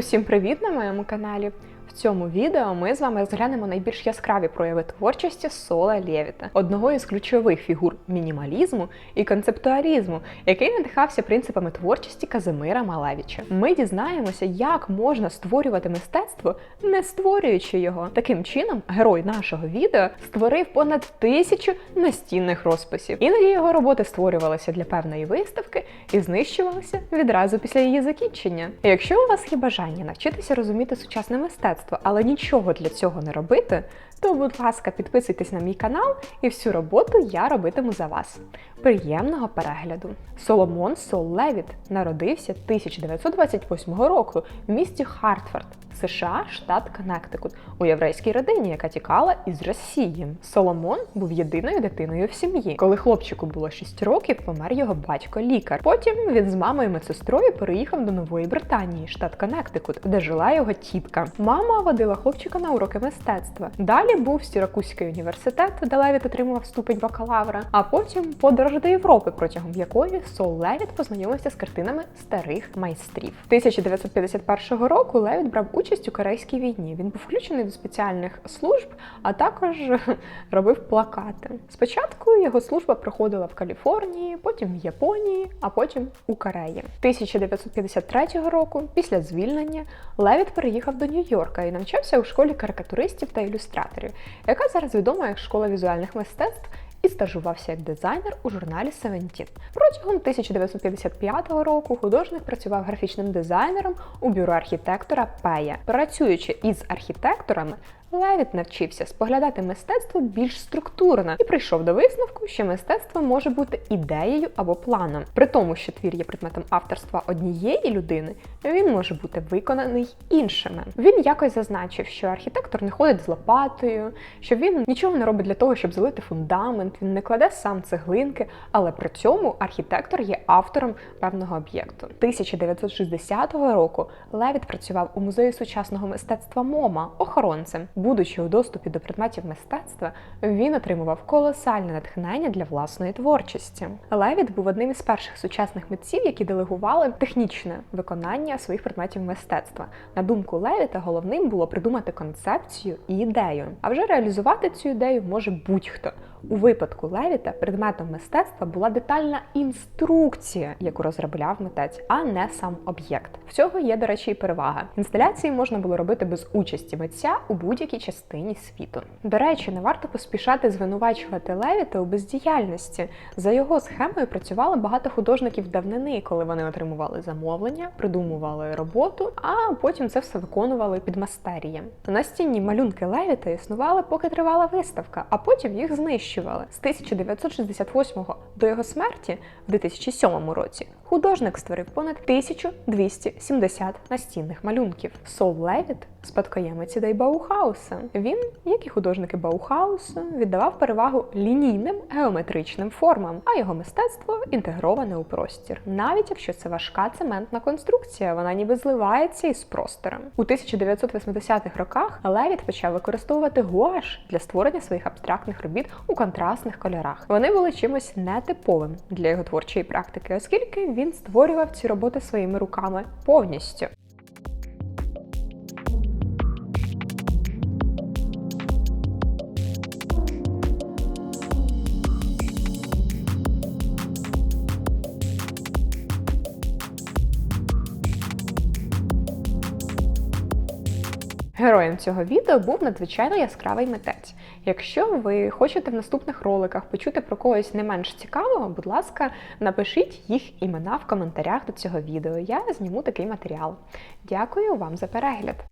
Усім привіт на моєму каналі. В цьому відео ми з вами розглянемо найбільш яскраві прояви творчості Сола Лєвіта, одного із ключових фігур мінімалізму і концептуалізму, який надихався принципами творчості Казимира Малевича. Ми дізнаємося, як можна створювати мистецтво, не створюючи його. Таким чином, герой нашого відео створив понад тисячу настінних розписів. Іноді його роботи створювалися для певної виставки і знищувалися відразу після її закінчення. Якщо у вас є бажання навчитися розуміти сучасне мистецтво, але нічого для цього не робити, то, будь ласка, підписуйтесь на мій канал, і всю роботу я робитиму за вас. Приємного перегляду! Соломон Сол Левіт народився 1928 року в місті Хартфорд, США, штат Коннектикут, у єврейській родині, яка тікала із Росії. Соломон був єдиною дитиною в сім'ї. Коли хлопчику було 6 років, помер його батько-лікар. Потім він з мамою медсестрою переїхав до Нової Британії, штат Коннектикут, де жила його тітка. Мама водила хлопчика на уроки мистецтва. Далі був Сіракузький університет, де Левіт отримував ступень бакалавра, а потім подорож до Європи, протягом якої Сол Левіт познайомився з картинами старих майстрів. 1951 року Левіт брав участь у Корейській війні. Він був включений до спеціальних служб, а також робив плакати. Спочатку його служба проходила в Каліфорнії, потім в Японії, а потім у Кореї. 1953 року, після звільнення, Левіт переїхав до Нью-Йорка і навчався у школі карикатуристів та ілюстраторів, яка зараз відома як школа візуальних мистецтв і стажувався як дизайнер у журналі Seventeen. Протягом 1955 року художник працював графічним дизайнером у бюро архітектора Пея. Працюючи із архітекторами, Левіт навчився споглядати мистецтво більш структурно і прийшов до висновку, що мистецтво може бути ідеєю або планом. При тому, що твір є предметом авторства однієї людини, він може бути виконаний іншими. Він якось зазначив, що архітектор не ходить з лопатою, що він нічого не робить для того, щоб залити фундамент, він не кладе сам цеглинки, але при цьому архітектор є автором певного об'єкту. 1960 року Левіт працював у музеї сучасного мистецтва МОМА охоронцем. Будучи у доступі до предметів мистецтва, він отримував колосальне натхнення для власної творчості. Левіт був одним із перших сучасних митців, які делегували технічне виконання своїх предметів мистецтва. На думку Левіта, головним було придумати концепцію і ідею. А вже реалізувати цю ідею може будь-хто. У випадку Левіта предметом мистецтва була детальна інструкція, яку розробляв митець, а не сам об'єкт. В цього є, до речі, і перевага. Інсталяції можна було робити без участі митця у будь-якій частині світу. До речі, не варто поспішати звинувачувати Левіта у бездіяльності. За його схемою працювали багато художників давнини, коли вони отримували замовлення, придумували роботу, а потім це все виконували під мастерієм. Настінні малюнки Левіта існували, поки тривала виставка, а потім їх знищували. З 1968 до його смерті в 2007 році художник створив понад 1270 настінних малюнків. Сол Левіт спадкоємець ідей Баухауса. Він, як і художники Баухаусу, віддавав перевагу лінійним геометричним формам, а його мистецтво інтегроване у простір. Навіть якщо це важка цементна конструкція, вона ніби зливається із простором. У 1980-х роках Левіт почав використовувати гуаш для створення своїх абстрактних робіт у контрастних кольорах. Вони були чимось нетиповим для його творчої практики, оскільки він створював ці роботи своїми руками повністю. Героєм цього відео був надзвичайно яскравий митець. Якщо ви хочете в наступних роликах почути про когось не менш цікавого, будь ласка, напишіть їх імена в коментарях до цього відео. Я зніму такий матеріал. Дякую вам за перегляд!